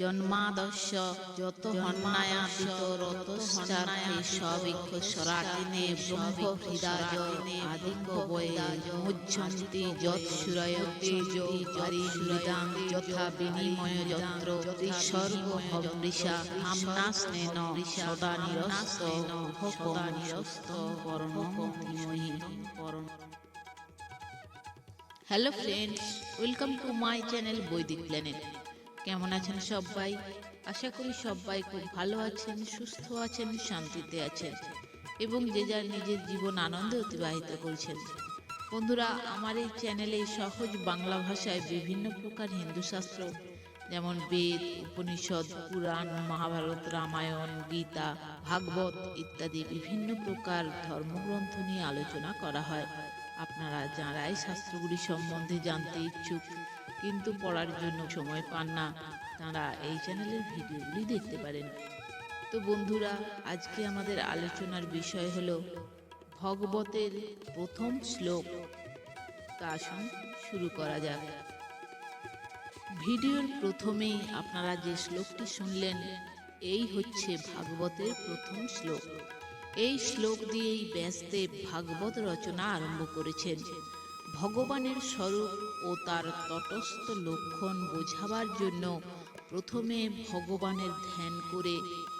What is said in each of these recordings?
জন্মাদস্য যত হন্নায়াদিত রতশ্চার্থে সবিক্ষসরাটিনে ব্রহ্ম হৃদায় আদিক বয়ে মুচ্ছন্তি যৎ সুরয়তে পরিহৃদাং যথা বিনিময় যন্ত্র সর্ব ভবৃষা হামনাস্নেন, সদা নিরস্ত সদা নিরস্ত ধীমহি। পরম hello friends welcome to my channel Vaidik planet কেমন আছেন সবাই? আশা করি সবাই খুব ভালো আছেন, সুস্থ আছেন, শান্তিতে আছেন এবং যে যার নিজের জীবন আনন্দে অতিবাহিত করছেন। বন্ধুরা, আমার এই চ্যানেলে সহজ বাংলা ভাষায় বিভিন্ন প্রকার হিন্দু শাস্ত্র যেমন বেদ, উপনিষদ, পুরাণ, মহাভারত, রামায়ণ, গীতা, ভাগবত ইত্যাদি বিভিন্ন প্রকার ধর্মগ্রন্থ নিয়ে আলোচনা করা হয়। আপনারা যারা এই শাস্ত্রগুলি সম্বন্ধে জানতে ইচ্ছুক কিন্তু পড়ার জন্য সময় পান না। তারা এই চ্যানেলের ভিডিওগুলি দেখতে পারেন। তো বন্ধুরা, আজকে আমাদের আলোচনার বিষয় হলো ভগবতের প্রথম শ্লোক। তা শুরু করা যাক। ভিডিওর প্রথমেই আপনারা যে শ্লোকটি শুনলেন, এই হচ্ছে ভাগবতের প্রথম শ্লোক। এই শ্লোক দিয়েই ব্যাসদেব ভাগবত রচনা আরম্ভ করেছেন। ভগবানের স্বরূপ ও তার তটস্থ লক্ষণ বোঝাবার জন্য প্রথমে ভগবানের ধ্যান করে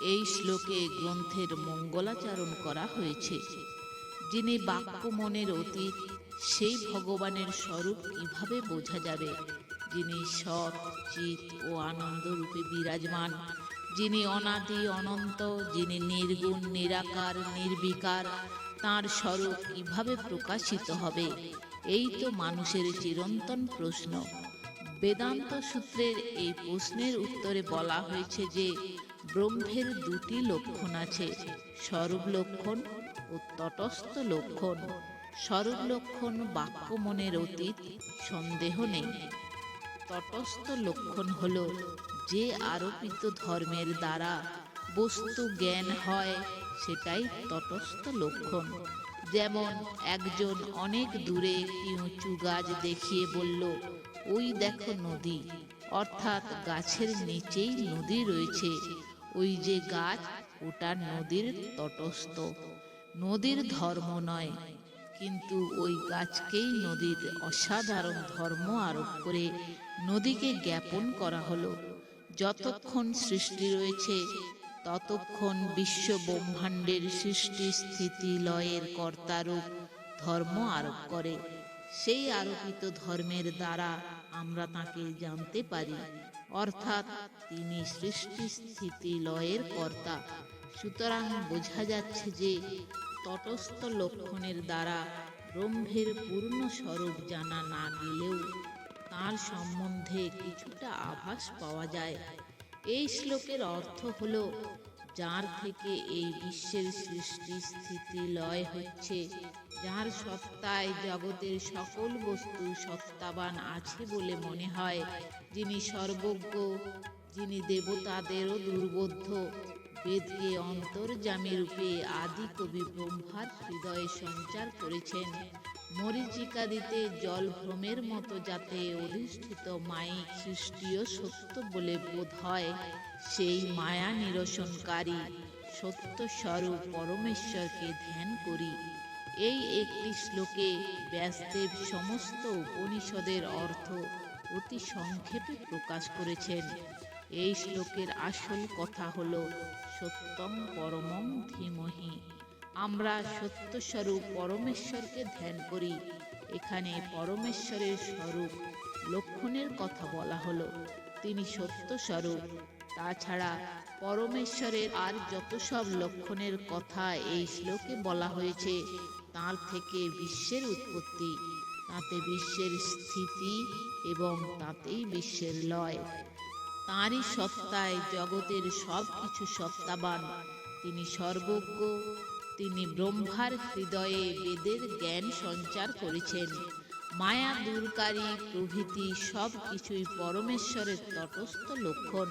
এই শ্লোকে গ্রন্থের মঙ্গলাচরণ করা হয়েছে। যিনি বাক্য মনের অতীত, সেই ভগবানের স্বরূপ কীভাবে বোঝা যাবে? যিনি সৎ, চিত ও আনন্দরূপে বিরাজমান, যিনি অনাদি অনন্ত, যিনি নির্গুণ, নিরাকার, নির্বিকার, তার স্বরূপ কীভাবে প্রকাশিত হবে? এই তো মানুষের চিরন্তন প্রশ্ন। বেদান্ত সূত্রের এই প্রশ্নের উত্তরে বলা হয়েছে যে, ব্রহ্মের দুটি লক্ষণ আছে, স্বরূপ লক্ষণ ও তটস্থ লক্ষণ। স্বরূপ লক্ষণ বাক্য মনের অতীত, সন্দেহ নেই। তটস্থ লক্ষণ হল যে আরোপিত ধর্মের দ্বারা বস্তু জ্ঞান হয়, সেটাই তটস্থ লক্ষণ। যেমন একজন অনেক দূরে উঁচু গাছ দেখিয়ে বলল, ওই দেখো নদী। অর্থাৎ গাছের নিচেই নদী রয়েছে। ওই যে গাছ, ওটা নদীর তটস্থ। নদীর ধর্ম নয়, কিন্তু ওই গাছকেই নদীর অসাধারণ ধর্ম আরোপ করে নদীকে জ্ঞাপন করা হলো। যতক্ষণ সৃষ্টি রয়েছে ততক্ষণ বিশ্ব ব্রহ্মাণ্ডের সৃষ্টি স্থিতি লয়ের কর্তারূপ ধর্ম আরোপ করে। সেই আরোপিত ধর্মের দ্বারা আমরা তাকে জানতে পারি। অর্থাৎ তিনি সৃষ্টি স্থিতি লয়ের কর্তা। সুতরাং বোঝা যাচ্ছে যে তটস্থ লক্ষণের দ্বারা ব্রহ্মের পূর্ণ স্বরূপ জানা না গেলেও তার সম্বন্ধে কিছুটা আভাস পাওয়া যায়। এই শ্লোকের অর্থ হল, যার থেকে এই বিশ্বের সৃষ্টি স্থিতি লয় হচ্ছে, যার সত্তায় জগতের সকল বস্তু সত্তাবান আছে বলে মনে হয়। যিনি সর্বজ্ঞ, যিনি দেবতাদেরও দুর্বোধ্য, বেদকে অন্তর্জামী রূপে আদি কবি ব্রহ্মার হৃদয়ে সঞ্চার করেছেন। মরিচিকা দিতে জল ভ্রমের মতো যাতে অধিষ্ঠিত মায়িক সৃষ্টিও সত্য বলে বোধ হয়, সেই মায়া নিরসনকারী সত্য স্বরূপ পরমেশ্বরকে ধ্যান করি। এই একটি শ্লোকে ব্যাসদেব সমস্ত উপনিষদের অর্থ অতি সংক্ষেপে প্রকাশ করেছেন। এই শ্লোকের আসল কথা হল সত্যম পরমম ধীমহি। আমরা সত্যস্বরূপ পরমেশ্বরকে ধ্যান করি। এখানে পরমেশ্বরের স্বরূপ লক্ষণের কথা বলা হলো। তিনি সত্য স্বরূপ তাছাড়া পরমেশ্বরের আর যত সব লক্ষণের কথা এই শ্লোকে বলা হয়েছে, তার থেকে বিশ্বের উৎপত্তি, তাতে বিশ্বের স্থিতি এবং তাতেই বিশ্বের লয়। তাঁরই সত্তায় জগতের সব কিছু সত্তাবান। তিনি সর্বজ্ঞ তিনি ব্রহ্মার হৃদয়ে বেদের জ্ঞান সঞ্চার করেছেন। মায়া, দূরকারী প্রভৃতি সব কিছুই পরমেশ্বরের তটস্থ লক্ষণ।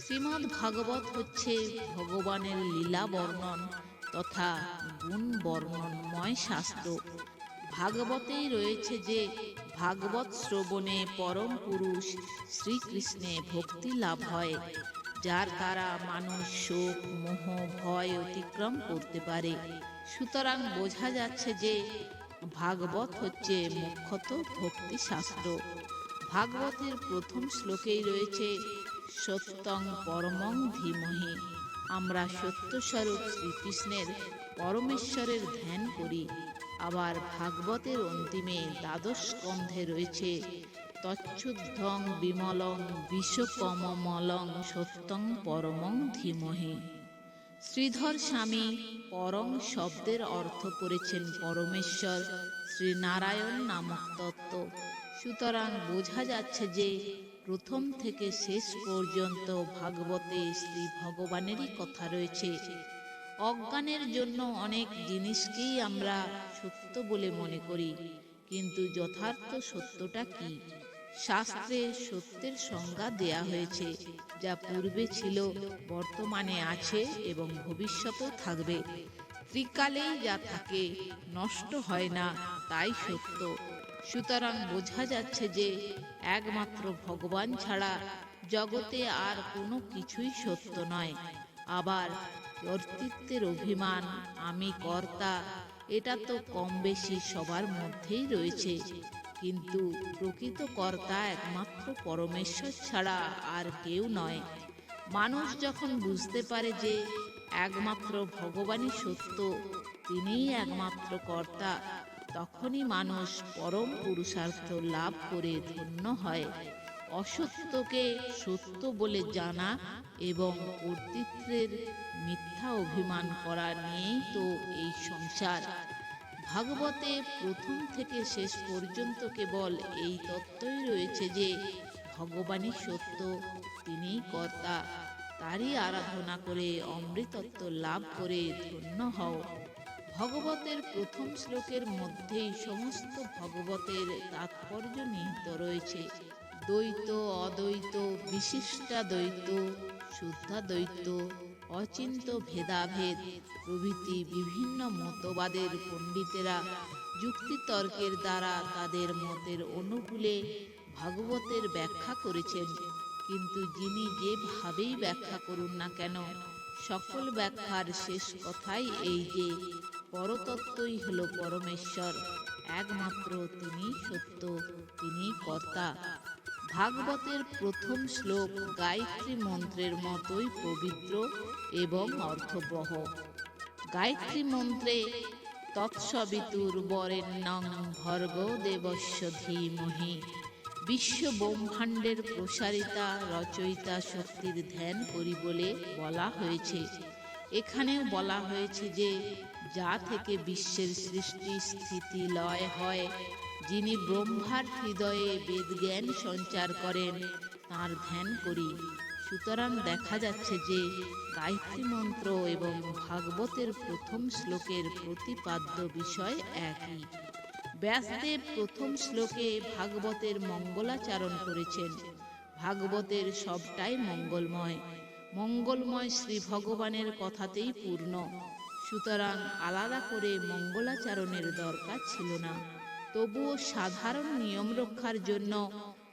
শ্রীমদ্ ভাগবত হচ্ছে ভগবানের লীলা বর্ণন তথা গুণ বর্ণনময় শাস্ত্র। ভাগবতেই রয়েছে যে ভাগবত শ্রবণে পরম পুরুষ শ্রীকৃষ্ণে ভক্তি লাভ হয়। যার দ্বারা মানুষ শোক, মোহ, ভয় অতিক্রম করতে পারে। সুতরাং বোঝা যাচ্ছে যে ভাগবত হচ্ছে মুখ্যত ভক্তি শাস্ত্র। ভাগবতের প্রথম শ্লোকেই রয়েছে, সত্যং পরমং ধীমহি। আমরা সত্যস্বরূপ শ্রীকৃষ্ণের পরমেশ্বরের ধ্যান করি। আবার ভাগবতের অন্তিমে দ্বাদশ স্কন্ধে রয়েছে তচ্ছুদ্ধং বিমলং বিশ্বকমমলং সত্যং পরমং ধীমহি। শ্রীধর স্বামী পরম শব্দের অর্থ করেছেন পরমেশ্বর, শ্রীনারায়ণ নামক তত্ত্ব। সুতরাং বোঝা যাচ্ছে যে প্রথম থেকে শেষ পর্যন্ত ভাগবতে শ্রী ভগবানেরই কথা রয়েছে। অজ্ঞানের জন্য অনেক জিনিসকেই আমরা সত্য বলে মনে করি, কিন্তু যথার্থ সত্যটা কি? শাস্ত্রে সত্যের সংজ্ঞা দেয়া হয়েছে, যা পূর্বে ছিল, বর্তমানে আছে এবং ভবিষ্যতেও থাকবে। ত্রিকালেই যা থাকে, নষ্ট হয় না, তাই সত্য। সুতরাং বোঝা যাচ্ছে যে, একমাত্র ভগবান ছাড়া জগতে আর কোনো কিছুই সত্য নয়। আবার কর্তৃত্বের অভিমান, আমি কর্তা, এটা তো কম বেশি সবার মধ্যেই রয়েছে। কিন্তু প্রকৃত কর্তা একমাত্র পরমেশ্বর ছাড়া আর কেউ নয়। মানুষ যখন বুঝতে পারে যে একমাত্র ভগবানই সত্য, তিনিই একমাত্র কর্তা, তখনই মানুষ পরম পুরুষার্থ লাভ করে ধন্য হয়। অসত্যকে সত্য বলে জানা এবং কর্তৃত্বের মিথ্যা অভিমান করা নিয়েই তো এই সংসার। ভাগবতে প্রথম থেকে শেষ পর্যন্ত কেবল এই তত্ত্বই রয়েছে যে, ভগবানই সত্য, তিনিই কর্তা, তারই আরাধনা করে অমৃতত্ব লাভ করে ধন্য হও। ভগবতের প্রথম শ্লোকের মধ্যেই সমস্ত ভগবতের তাৎপর্য নিহিত রয়েছে। দ্বৈত, অদ্বৈত, বিশিষ্টাদ্বৈত, শুদ্ধাদ্বৈত অচিন্ত ভেদাভেদ প্রভৃতি বিভিন্ন মতবাদের পণ্ডিতেরা যুক্তিতর্কের দ্বারা তাদের মতের অনুকূলে ভাগবতের ব্যাখ্যা করেছেন। কিন্তু যিনি যেভাবেই ব্যাখ্যা করুন না কেন, সকল ব্যাখ্যার শেষ কথাই এই যে, পরতত্ত্বই হল পরমেশ্বর, একমাত্র তিনি সত্য তিনি কর্তা। ভাগবতের প্রথম শ্লোক গায়ত্রী মন্ত্রের মতোই পবিত্র এবং অর্থবহ। গায়ত্রী মন্ত্রে, তৎসবিতুর বরেণ্যং ভর্গ দেবস্য ধীমহি। বিশ্ব ব্রহ্মাণ্ডের প্রসারিতা রচয়িতা শক্তির ধ্যান করি বলে বলা হয়েছে। এখানেও বলা হয়েছে যে, যা থেকে বিশ্বের সৃষ্টি স্থিতি লয় হয়, যিনি ব্রহ্মার হৃদয়ে বেদজ্ঞান সঞ্চার করেন, তার ধ্যান করি। সুতরাং দেখা যাচ্ছে যে গায়ত্রী মন্ত্র এবং ভাগবতের প্রথম শ্লোকের প্রতিপাদ্য বিষয় একই। ব্যাসদেব প্রথম শ্লোকে ভাগবতের মঙ্গলাচারণ করেছেন। ভাগবতের সবটাই মঙ্গলময়। মঙ্গলময় শ্রী ভগবানের কথাতেই পূর্ণ। সুতরাং আলাদা করে মঙ্গলাচারণের দরকার ছিল না। তবুও সাধারণ নিয়ম রক্ষার জন্য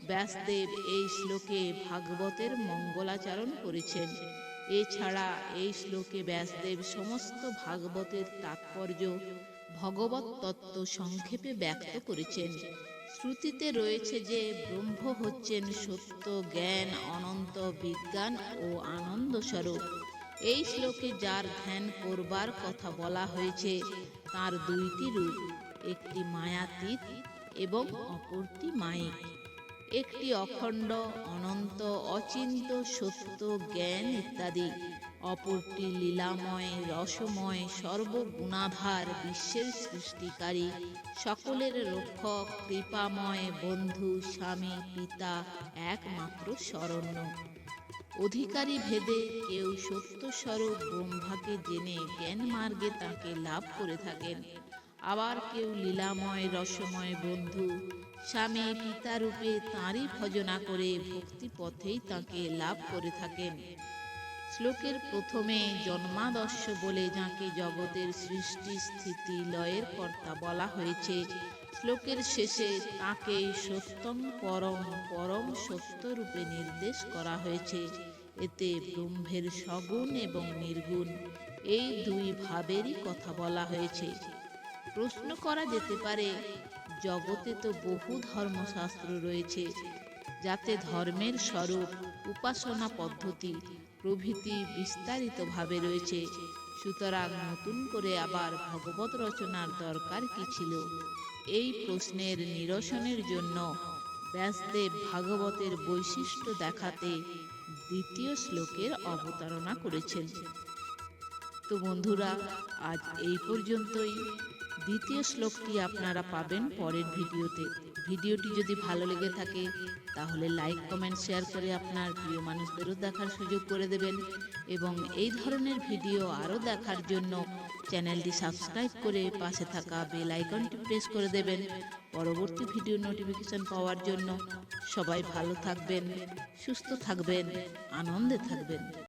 ব্যাসদেব এই শ্লোকে ভাগবতের মঙ্গলাচরণ করেছেন। এছাড়া এই শ্লোকে ব্যাসদেব সমস্ত ভাগবতের তাৎপর্য ভগবত তত্ত্ব সংক্ষেপে ব্যক্ত করেছেন। শ্রুতিতে রয়েছে যে ব্রহ্ম হচ্ছেন সত্য, জ্ঞান, অনন্ত, বিজ্ঞান ও আনন্দ স্বরূপ এই শ্লোকে যার ধ্যান করবার কথা বলা হয়েছে, তার দুইটি রূপ, একটি মায়াতীত এবং অপরটি মায়িক। একটি অখণ্ড, অনন্ত, অচিন্ত, সত্য, জ্ঞান ইত্যাদি। অপরটি লীলাময়, রসময় সর্বগুণাধার বিশ্বের সৃষ্টিকারী। সকলের রক্ষক, কৃপাময় বন্ধু, স্বামী, পিতা, একমাত্র শরণ্য। অধিকারী ভেদে কেউ সত্যস্বরূপ ব্রহ্মাকে জেনে জ্ঞান মার্গে তাকে লাভ করে থাকেন। আবার কেউ লীলাময়, রসময় বন্ধু, স্বামী পিতারূপে তাঁরই ভজনা করে ভক্তি পথেই তাকে লাভ করে থাকেন। শ্লোকের প্রথমে জন্মাদর্শ বলে যাকে জগতের সৃষ্টি স্থিতি লয়ের কর্তা বলা হয়েছে। শ্লোকের শেষে তাকে সত্যম পরম পরম সত্য রূপে নির্দেশ করা হয়েছে। এতে ব্রহ্মের সগুণ এবং নির্গুণ, এই দুই ভাবেরই কথা বলা হয়েছে। প্রশ্ন করা যেতে পারে, জগতে তো বহু ধর্মশাস্ত্র রয়েছে, যাতে ধর্মের স্বরূপ, উপাসনা পদ্ধতি প্রভৃতি বিস্তারিতভাবে রয়েছে। সুতরাং নতুন করে আবার ভগবত রচনার দরকার কি ছিল? এই প্রশ্নের নিরসনের জন্য ব্যাসদেব ভাগবতের বৈশিষ্ট্য দেখাতে দ্বিতীয় শ্লোকের অবতারণা করেছেন। তো বন্ধুরা, আজ এই পর্যন্তই। দ্বিতীয় শ্লোকটি আপনারা পাবেন পরের ভিডিওতে। ভিডিওটি যদি ভালো লেগে থাকে, তাহলে লাইক, কমেন্ট, শেয়ার করে আপনার প্রিয় মানুষদেরও দেখার সুযোগ করে দেবেন। এবং এই ধরনের ভিডিও আরও দেখার জন্য চ্যানেলটি সাবস্ক্রাইব করে পাশে থাকা বেল আইকনটি প্রেস করে দেবেন পরবর্তী ভিডিও নোটিফিকেশন পাওয়ার জন্য। সবাই ভালো থাকবেন, সুস্থ থাকবেন, আনন্দে থাকবেন।